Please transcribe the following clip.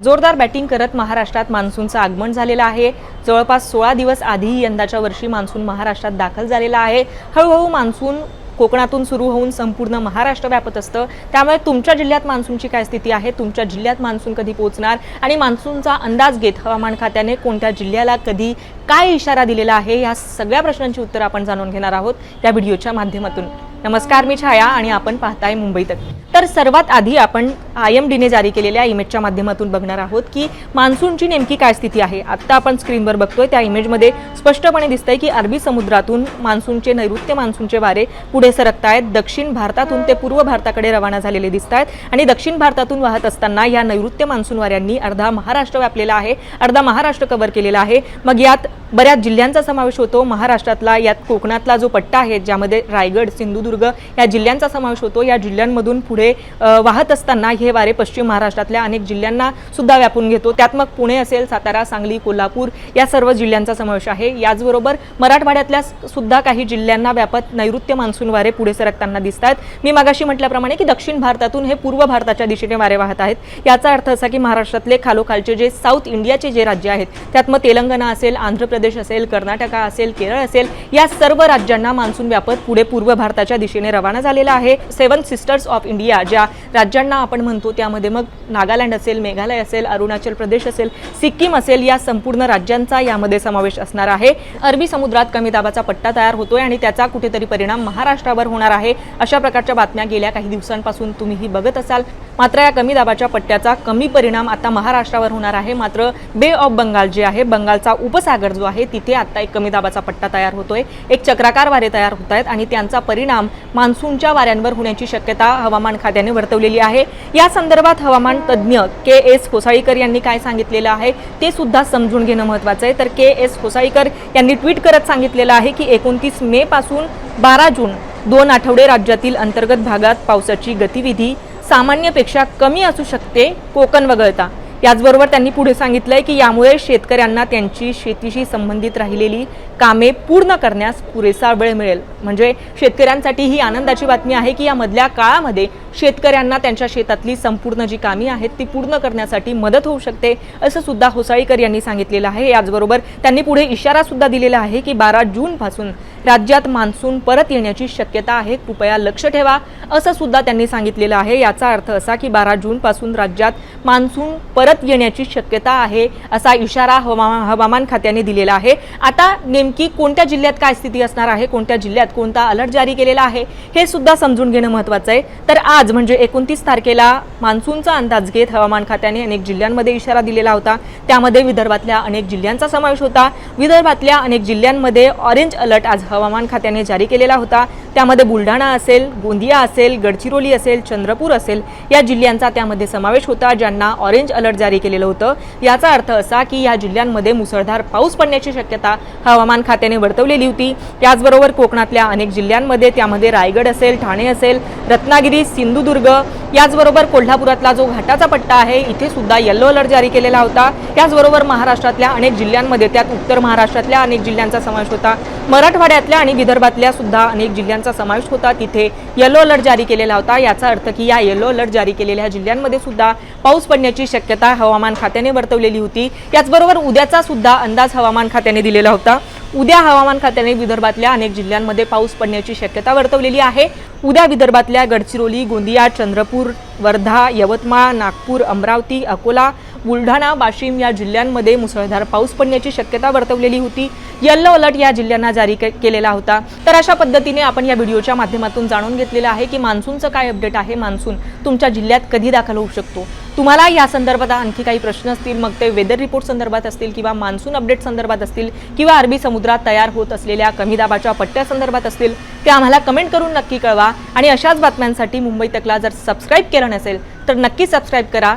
जोरदार बॅटिंग करत महाराष्ट्रात मान्सूनचं आगमन झालेलं आहे. जवळपास सोळा दिवस आधी यंदाच्या वर्षी मान्सून महाराष्ट्रात दाखल झालेला आहे. हळूहळू मान्सून कोकणातून सुरू होऊन संपूर्ण महाराष्ट्र व्यापत असतं त्यामुळे तुमच्या जिल्ह्यात मान्सूनची काय स्थिती आहे? तुमच्या जिल्ह्यात मान्सून कधी पोहोचणार? आणि मान्सूनचा अंदाज घेत हवामान खात्याने कोणत्या जिल्ह्याला कधी काय इशारा दिलेला आहे? या सगळ्या प्रश्नांची उत्तरं आपण जाणून घेणार आहोत. या व्हिडिओच्या माध्यमातून. नमस्कार मी छाया आणि आपण पाहताय मुंबईत तर सर्वात आधी आपण आय एम डीने जारी केलेल्या इमेजच्या माध्यमातून बघणार आहोत की मान्सूनची नेमकी काय स्थिती आहे. आत्ता आपण स्क्रीनवर बघतोय त्या इमेजमध्ये स्पष्टपणे दिसतंय की अरबी समुद्रातून मान्सूनचे नैऋत्य मान्सूनचे वारे पुढे सरकतायत. दक्षिण भारतातून ते पूर्व भारताकडे रवाना झालेले दिसत आहेत आणि दक्षिण भारतातून वाहत असताना या नैऋत्य मान्सून वाऱ्यांनी अर्धा महाराष्ट्र व्यापलेला आहे अर्धा महाराष्ट्र कव्हर केलेला आहे. मग यात बऱ्याच जिल्ह्यांचा समावेश होतो. महाराष्ट्रातला यात कोकणातला जो पट्टा आहे ज्यामध्ये रायगड सिंधुदुर्ग या जिल्ह्यांचा समावेश होतो. या जिल्ह्यांमधून पुढे वाहत असताना हे वारे पश्चिम महाराष्ट्रातल्या अनेक जिल्ह्यांना सुद्धा व्यापून घेतो. त्यात मग पुणे असेल सातारा सांगली कोल्हापूर या सर्व जिल्ह्यांचा समावेश आहे. याचबरोबर मराठवाड्यातल्या सुद्धा काही जिल्ह्यांना व्यापत नैऋत्य मान्सून वारे पुढे सरकताना दिसत आहेत मी मागाशी म्हटल्याप्रमाणे की दक्षिण भारतातून हे पूर्व भारताच्या दिशेने वारे वाहत आहेत. याचा अर्थ असा की महाराष्ट्रातले खालोखालचे जे साऊथ इंडियाचे जे राज्य आहेत त्यात मग तेलंगणा असेल आंध्र प्रदेश असेल कर्नाटका असेल केरळ असेल या सर्व राज्यांना मान्सून व्यापत पुढे पूर्व भारताच्या दिशेने रवाना झालेला आहे. सेवन सिस्टर्स ऑफ इंडिया ज्या राज्यांना आपण म्हणतो त्यामध्ये मग नागालँड असेल मेघालय असेल अरुणाचल प्रदेश असेल सिक्कीम असेल या संपूर्ण राज्यांचा यामध्ये समावेश असणार आहे. अरबी समुद्रात कमी दाबाचा पट्टा तयार होतोय आणि त्याचा कुठेतरी परिणाम महाराष्ट्रावर होणार आहे. अशा प्रकारच्या बातम्या गेल्या काही दिवसांपासून तुम्हीही बघत असाल. मात्र या कमी दाबाच्या पट्ट्याचा कमी परिणाम आता महाराष्ट्रावर होणार आहे. मात्र बे ऑफ बंगाल जे आहे बंगालचा उपसागर जो आहे तिथे आत्ता एक कमी दाबाचा पट्टा तयार होतोय. एक चक्राकार वारे तयार होत आहेत आणि त्यांचा परिणाम मान्सूनच्या वाऱ्यांवर होण्याची शक्यता हवामान खात्याने वर्तवलेली आहे. या संदर्भात हवामान तज्ज्ञ के एस होसाळीकर यांनी काय सांगितलेलं आहे ते सुद्धा समजून घेणं महत्त्वाचं आहे. तर के एस होसाळीकर यांनी ट्विट करत सांगितलेलं आहे की एकोणतीस मे पासून बारा जून दोन आठवडे राज्यातील अंतर्गत भागात पावसाची गतिविधी सामान्यपेक्षा कमी असू शकते कोकण वगळता. याचबरोबर त्यांनी पुढे सांगितलंय की यामुळे शेतकऱ्यांना त्यांची शेतीशी संबंधित राहिलेली कामे पूर्ण करण्यास पुरेसा वेळ मिळेल. म्हणजे शेतकऱ्यांसाठी ही आनंदाची बातमी आहे की या मधल्या काळामध्ये शेतकऱ्यांना त्यांच्या शेतातली संपूर्ण जी कामे आहेत ती पूर्ण करण्यासाठी मदत होऊ शकते असं सुद्धा होसाळीकर यांनी सांगितलेलं आहे. याचबरोबर त्यांनी पुढे इशारा सुद्धा दिलेला आहे की बारा जूनपासून राज्यात मान्सून परत येण्याची शक्यता आहे कृपया लक्ष ठेवा असं सुद्धा त्यांनी सांगितलेलं आहे. याचा अर्थ असा की बारा जूनपासून राज्यात मान्सून परत येण्याची शक्यता आहे असा इशारा हवामान हवामान खात्याने दिलेला आहे. आता नेमकी कोणत्या जिल्ह्यात काय स्थिती असणार आहे कोणत्या जिल्ह्यात कोणता अलर्ट जारी केलेला आहे हे सुद्धा समजून घेणं महत्त्वाचं आहे. तर आज म्हणजे एकोणतीस तारखेला मान्सूनचा अंदाज घेत हवामान खात्याने अनेक जिल्ह्यांमध्ये इशारा दिलेला होता. त्यामध्ये विदर्भातल्या अनेक जिल्ह्यांचा समावेश होता. विदर्भातल्या अनेक जिल्ह्यांमध्ये ऑरेंज अलर्ट आज हवामान खात्याने जारी केलेला होता. त्यामध्ये बुलढाणा असेल गोंदिया असेल गडचिरोली असेल चंद्रपूर असेल या जिल्ह्यांचा त्यामध्ये समावेश होता ज्यांना ऑरेंज अलर्ट जारी केलेलं होतं. याचा अर्थ असा की या जिल्ह्यांमध्ये मुसळधार पाऊस पडण्याची शक्यता हवामान खात्याने वर्तवलेली होती. त्याचबरोबर कोकणातल्या अनेक जिल्ह्यांमध्ये त्यामध्ये रायगड असेल ठाणे असेल रत्नागिरी सिंधुदुर्ग याचबरोबर कोल्हापुरातला जो घाटाचा पट्टा आहे इथे सुद्धा येल्लो अलर्ट जारी केलेला होता. त्याचबरोबर महाराष्ट्रातल्या अनेक जिल्ह्यांमध्ये त्यात उत्तर महाराष्ट्रातल्या अनेक जिल्ह्यांचा समावेश होता. मराठवाड्यातल्या आणि विदर्भातल्या सुद्धा अनेक जिल्ह्यांचा समावेश होता. तिथे येलो अलर्ट जारी केलेला होता. याचा अर्थ की या येलो अलर्ट जारी केलेल्या जिल्ह्यांमध्ये सुद्धा पाऊस पडण्याची शक्यता हवामान खात्याने वर्तवलेली होती. याचबरोबर उद्याचा सुद्धा अंदाज हवामान खात्याने दिलेला होता. उद्या हवामान खात्याने विदर्भातल्या अनेक जिल्ह्यांमध्ये पाऊस पडण्याची शक्यता वर्तवलेली आहे. उद्या विदर्भातल्या गडचिरोली गोंदिया चंद्रपूर वर्धा यवतमाळ नागपूर अमरावती अकोला बुलढाणा वाशिम या जिल्ह्यांमध्ये मुसळधार पाऊस पडण्याची शक्यता वर्तवलेली होती. येल्लो अलर्ट या जिल्ह्यांना जारी के- केलेला होता. तर अशा पद्धतीने आपण या व्हिडिओच्या माध्यमातून जाणून घेतलेलं आहे की मान्सूनचं काय अपडेट आहे? मान्सून तुमच्या जिल्ह्यात कधी दाखल होऊ शकतो? तुम्हाला या संदर्भात आणखी काही प्रश्न असतील मग ते वेदर रिपोर्ट संदर्भात असतील किंवा मान्सून अपडेट संदर्भात असतील किंवा अरबी समुद्रात तयार होत असलेल्या कमी दाबाच्या पट्ट्या संदर्भात असतील ते आम्हाला कमेंट करून नक्की कळवा. आणि अशाच बातम्यांसाठी मुंबई तकला जर सबस्क्राईब केलं नसेल तर नक्की सबस्क्राईब करा.